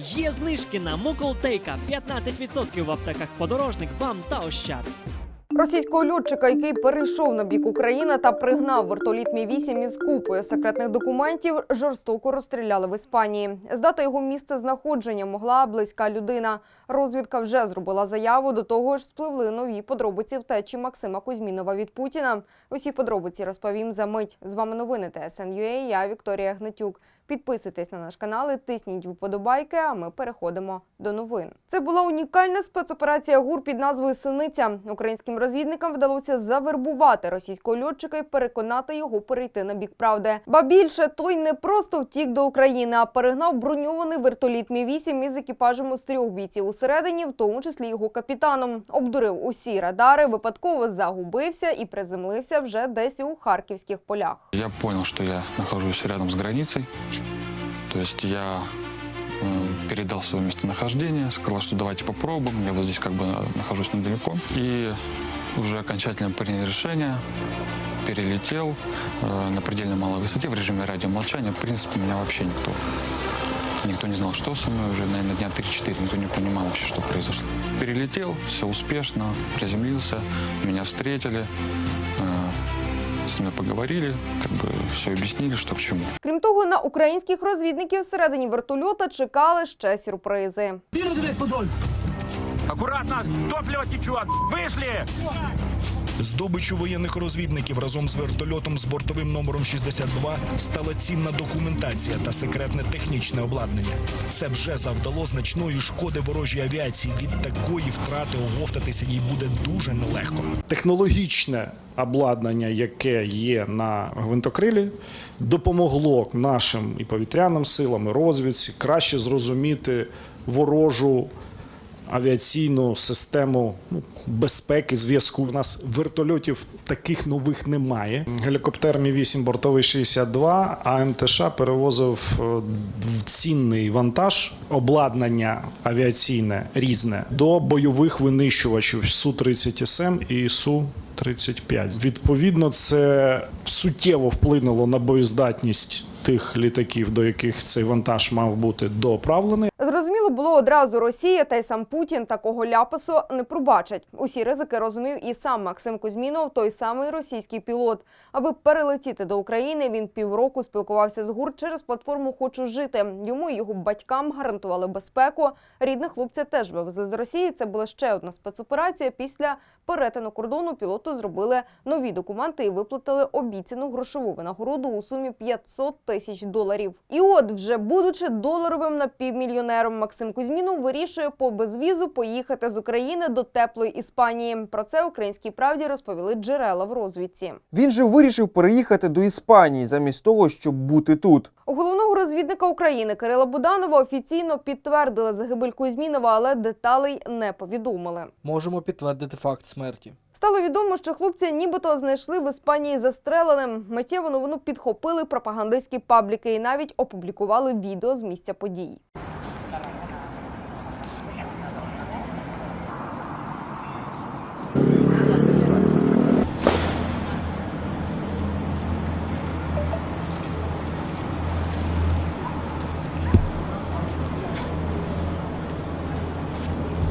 Є знижки на Муколтейка 15% в аптеках подорожник, БАМ та Ощад. Російського льотчика, який перейшов на бік України та пригнав вертоліт Мі 8 із купою секретних документів, жорстоко розстріляли в Іспанії. Здати його місце знаходження могла близька людина. Розвідка вже зробила заяву. До того ж, спливли нові подробиці втечі Максима Кузьмінова від Путіна. Усі подробиці розповім за мить. З вами новини ТСН.UA, Я Вікторія Гнатюк. Підписуйтесь на наш канал і тисніть вподобайки, а ми переходимо до новин. Це була унікальна спецоперація ГУР під назвою Синиця. Українським розвідникам вдалося завербувати російського льотчика і переконати його перейти на бік правди. Ба більше той не просто втік до України, а перегнав броньований вертоліт Мі 8 із екіпажем із трьох бійців усередині, в тому числі його капітаном. Обдурив усі радари, випадково загубився і приземлився вже десь у харківських полях. Я понял, что я нахожусь рядом с границей. То есть я э, передал свое местонахождение, сказал, что давайте попробуем. Я вот здесь как бы нахожусь недалеко. И уже окончательно принял решение, перелетел э, на предельно малой высоте в режиме радиомолчания. В принципе, меня вообще никто Никто не знал, что со мной уже, наверное, дня 3-4. Никто не понимал вообще, что произошло. Перелетел, все успешно, приземлился, меня встретили, э, с ними поговорили, как бы все объяснили, что к чему. Крім того, на українських розвідників всередині вертольота чекали ще сюрпризи. Аккуратно, топливо течет. Вышли! Здобичу воєнних розвідників разом з вертольотом з бортовим номером 62 стала цінна документація та секретне технічне обладнання. Це вже завдало значної шкоди ворожій авіації. Від такої втрати оговтатися їй буде дуже нелегко. технологічне обладнання, яке є на гвинтокрилі, допомогло нашим і повітряним силам, і розвідці краще зрозуміти ворожу авіаційну систему ну, безпеки, зв'язку. У нас вертольотів таких нових немає. Гелікоптер Мі-8 бортовий 62, а МТШ перевозив е, цінний вантаж, обладнання авіаційне різне до бойових винищувачів Су-30СМ і Су-35. Відповідно, це суттєво вплинуло на боєздатність тих літаків, до яких цей вантаж мав бути доправлений. Було одразу Росія та й сам Путін такого ляпасу не пробачать. Усі ризики розумів і сам Максим Кузьмінов, той самий російський пілот. Аби перелетіти до України, він півроку спілкувався з ГУР через платформу Хочу жити. Йому і його батькам гарантували безпеку. Рідних хлопця теж вивезли з Росії. Це була ще одна спецоперація. Після перетину кордону пілоту зробили нові документи і виплатили обіцяну грошову винагороду у сумі 500 тисяч доларів. І от, вже будучи доларовим напівмільйонером, Максим Кузьмінов вирішує по безвізу поїхати з України до теплої Іспанії. Про це українській правді розповіли джерела в розвідці. Він же вирішив переїхати до Іспанії замість того, щоб бути тут. У головного розвідника України Кирила Буданова офіційно підтвердили загибель Кузьмінова, але деталей не повідомили. Можемо підтвердити факт смерті. Стало відомо, що хлопця нібито знайшли в Іспанії застреленим. Миттєво новину підхопили пропагандистські пабліки і навіть опублікували відео з місця подій.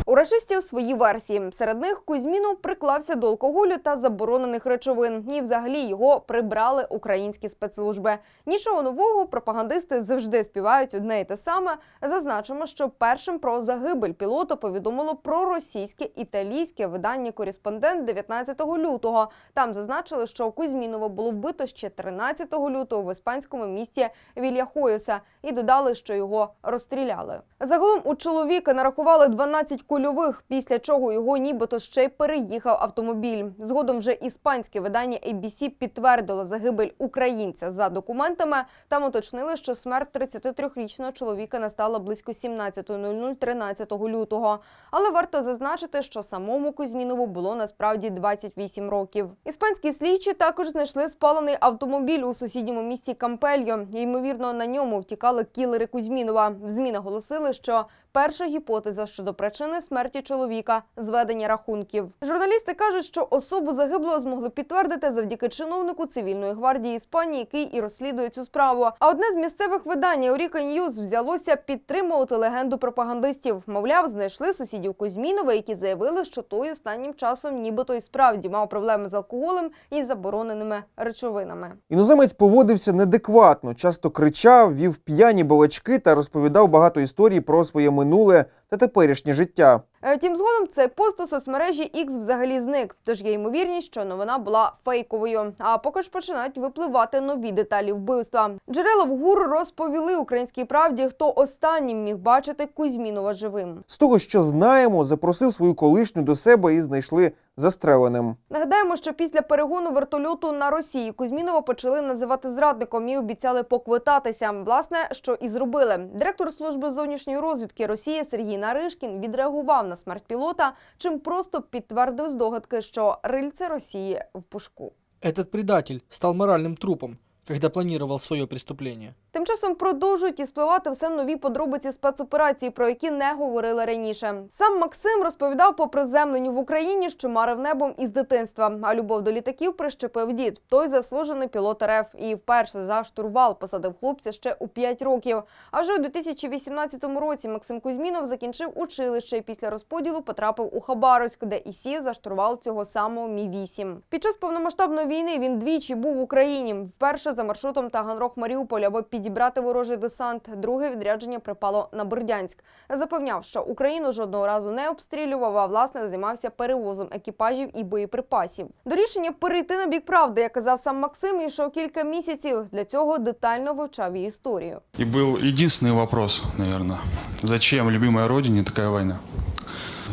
У рашистів свої версії. Серед них Кузьмінов приклався до алкоголю та заборонених речовин. І взагалі його прибрали українські спецслужби. Нічого нового пропагандисти завжди співають одне і те саме. Зазначимо, що першим про загибель пілота повідомило про російське італійське видання Кореспондент 19 лютого. Там зазначили, що Кузьмінова було вбито ще 13 лютого в іспанському місті Вільяхойоса і додали, що його розстріляли. Загалом у чоловіка нарахували 12 кульових, після чого його нібито ще й переїхав автомобіль. Згодом вже іспанське видання ABC підтвердило загибель українця за документами. Там уточнили, що смерть 33-річного чоловіка настала близько 17.00 13 лютого. Але варто зазначити, що самому Кузьмінову було насправді 28 років. Іспанські слідчі також знайшли спалений автомобіль у сусідньому місті Кампельо. Ймовірно, на ньому втікали знали кілери Кузьмінова. В ЗМІ наголосили, що перша гіпотеза щодо причини смерті чоловіка зведення рахунків. Журналісти кажуть, що особу загиблого змогли підтвердити завдяки чиновнику цивільної гвардії Іспанії, який і розслідує цю справу. А одне з місцевих видань Eureka News взялося підтримувати легенду пропагандистів. Мовляв, знайшли сусідів Кузьмінова, які заявили, що той останнім часом нібито і справді мав проблеми з алкоголем і забороненими речовинами. Іноземець поводився неадекватно, часто кричав, вів п'яні балачки та розповідав багато історій про своє минуле минуле та теперішнє життя. Е, Втім, згодом цей пост у соцмережі X взагалі зник. Тож є ймовірність, що новина була фейковою. А поки ж починають випливати нові деталі вбивства. Джерела в ГУР розповіли українській правді, хто останнім міг бачити Кузьмінова живим. З того, що знаємо, запросив свою колишню до себе і знайшли застреленим. Нагадаємо, що після перегону вертольоту на Росії Кузьмінова почали називати зрадником і обіцяли поквитатися. Власне, що і зробили. Директор служби зовнішньої розвідки Росії Сергій Наришкін відреагував на смерть пілота, чим просто підтвердив здогадки, що рильце Росії в пушку. Этот предатель стал моральным трупом, когда планировал свое преступление. Тим часом продовжують і спливати все нові подробиці спецоперації, про які не говорили раніше. Сам Максим розповідав по приземленню в Україні, що марив небом із дитинства. А любов до літаків прищепив дід. Той заслужений пілот РФ і вперше за штурвал посадив хлопця ще у 5 років. А вже у 2018 році Максим Кузьмінов закінчив училище і після розподілу потрапив у Хабаровськ, де і сів за штурвал цього самого Мі 8 Під час повномасштабної війни він двічі був в Україні. Вперше за маршрутом Таганрог Маріуполь, аби підібрати ворожий десант. Друге відрядження припало на Бердянськ. Запевняв, що Україну жодного разу не обстрілював, а власне займався перевозом екіпажів і боєприпасів. До рішення перейти на бік правди, як казав сам Максим, йшов кілька місяців. Для цього детально вивчав її історію. И был единственный вопрос, наверное, зачем любимой родине такая война?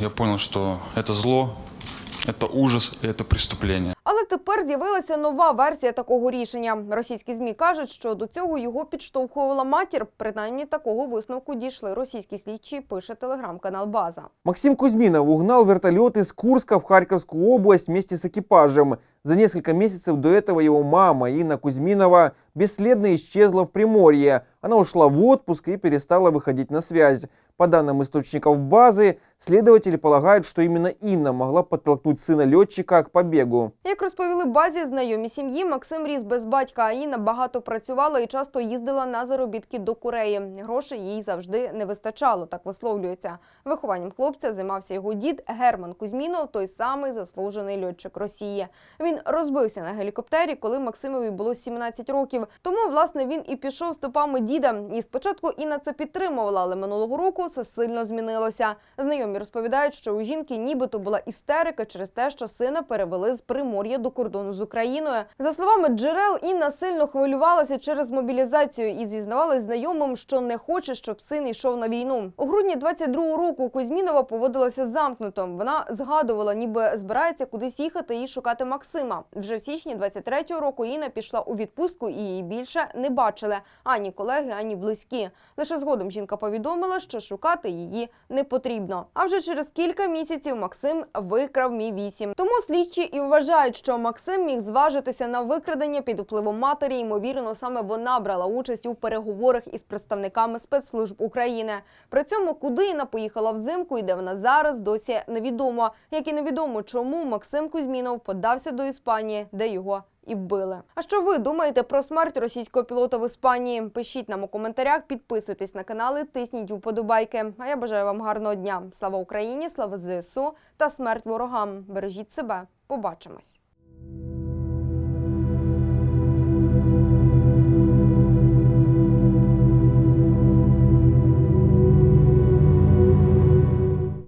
Я понял, что это зло, это ужас, и это преступление. Але тепер з'явилася нова версія такого рішення. Російські змі кажуть, що до цього його підштовхувала матір. Принаймні такого висновку дійшли російські слідчі. Пише телеграм-канал База. Максим Кузьминов угнал вертолет из Курска в Харьковскую область вместе с экипажем. За несколько месяцев до этого его мама, Инна Кузьминова, бесследно исчезла в Приморье. Она ушла в отпуск и перестала выходить на связь. По данным источников базы, следователи полагают, что именно Инна могла подтолкнуть сына летчика к побегу. Як розповіли базі знайомі сім'ї, Максим ріс без батька, а Інна багато працювала і часто їздила на заробітки до Кореї. Грошей їй завжди не вистачало, так висловлюється. Вихованням хлопця займався його дід Герман Кузьмінов, той самий заслужений льотчик Росії. Він розбився на гелікоптері, коли Максимові було 17 років. Тому, власне, він і пішов стопами діда. І спочатку Інна це підтримувала, але минулого року все сильно змінилося. Знайомі розповідають, що у жінки нібито була істерика через те, що сина перевели з Примор'я до кордону з Україною. За словами джерел, Інна сильно хвилювалася через мобілізацію і зізнавалась знайомим, що не хоче, щоб син йшов на війну. У грудні 22-го року Кузьмінова поводилася замкнуто. Вона згадувала, ніби збирається кудись їхати і шукати Максима. Вже в січні 23-го року Інна пішла у відпустку і її більше не бачили ані колеги, ані близькі. Лише згодом жінка повідомила, що шукати її не потрібно. А вже через кілька місяців Максим викрав мі 8 Тому слідчі і вважають, що Максим міг зважитися на викрадення під впливом матері. Ймовірно, саме вона брала участь у переговорах із представниками спецслужб України. При цьому куди Інна поїхала взимку і де вона зараз досі невідомо. Як і невідомо, чому Максим Кузьмінов подався до Іспанії, де його і вбили. А що ви думаєте про смерть російського пілота в Іспанії? Пишіть нам у коментарях, підписуйтесь на канали, тисніть вподобайки. А я бажаю вам гарного дня. Слава Україні, слава ЗСУ та смерть ворогам. Бережіть себе. Побачимось.